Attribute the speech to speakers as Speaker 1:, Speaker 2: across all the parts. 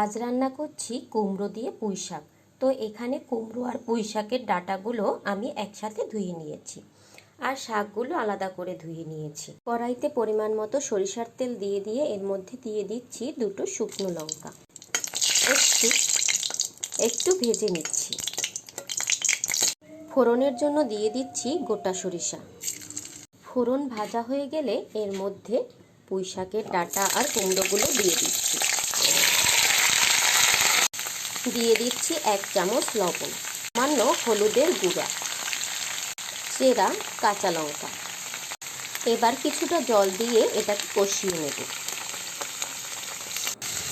Speaker 1: আজ রান্না করছি কুমড়ো দিয়ে পুঁই শাক। তো এখানে কুমড়ো আর পুঁই শাকের ডাঁটাগুলো আমি একসাথে ধুয়ে নিয়েছি আর শাকগুলো আলাদা করে ধুয়ে নিয়েছি। কড়াইতে পরিমাণ মতো সরিষার তেল দিয়ে দিয়ে এর মধ্যে দিয়ে দিচ্ছি দুটো শুকনো লঙ্কা। একটু একটু ভেজে নিচ্ছি। ফোড়নের জন্য দিয়ে দিচ্ছি গোটা সরিষা। ফোড়ন ভাজা হয়ে গেলে এর মধ্যে পুঁই শাকের ডাঁটা আর কুমড়োগুলো দিয়ে দিচ্ছি। দিয়ে দিচ্ছি এক চামচ লবণ, সামান্য হলুদের গুঁড়া সেরা কাঁচা লঙ্কা। এবার কিছুটা জল দিয়ে এটাকে কষিয়ে নেব।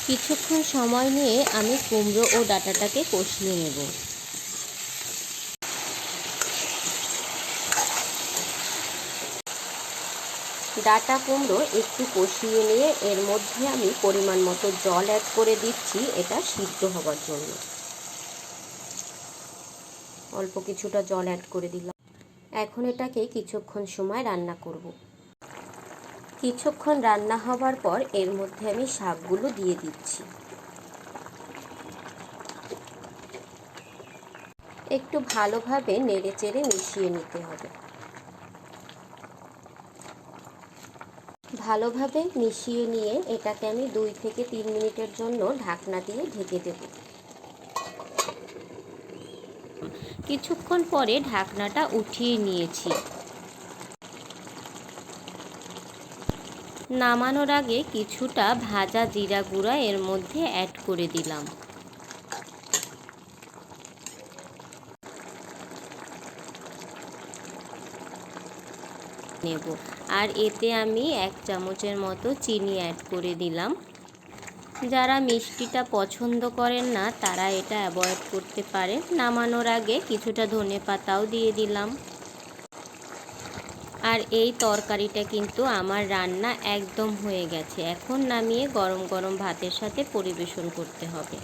Speaker 1: কিছুক্ষণ সময় নিয়ে আমি কুমড়ো ও ডাটাটাকে কষিয়ে নেব। ডাটা কুমড়ো একটু কষিয়ে নিয়ে এর মধ্যে আমি পরিমাণ মতো জল অ্যাড করে দিচ্ছি, এটা সিদ্ধ হবার জন্য। অল্প কিছুটা জল অ্যাড করে দিলাম। এখন এটাকে কিছুক্ষণ সময় রান্না করব। কিছুক্ষণ রান্না হবার পর এর মধ্যে আমি শাকগুলো দিয়ে দিচ্ছি। একটু ভালোভাবে নেড়ে চেড়ে মিশিয়ে নিতে হবে। ভালোভাবে মিশিয়ে নিয়ে এটাকে আমি দুই থেকে তিন মিনিটের জন্য ঢাকনা দিয়ে ঢেকে দেব। কিছুক্ষণ পরে ঢাকনাটা উঠিয়ে নিয়েছি। নামানোর আগে কিছুটা ভাজা জিরা গুঁড়া এর মধ্যে অ্যাড করে দিলাম। নেব। আর এতে আমি এক চামচের মতো চিনি অ্যাড করে দিলাম। যারা মিষ্টিটা পছন্দ করেন না, তারা এটা অ্যাভয়েড করতে পারে নামানোর আগে কিছুটা ধনে পাতাও দিয়ে দিলাম। আর এই তরকারিটা কিন্তু আমার রান্না একদম হয়ে গেছে। এখন নামিয়ে গরম গরম ভাতের সাথে পরিবেশন করতে হবে।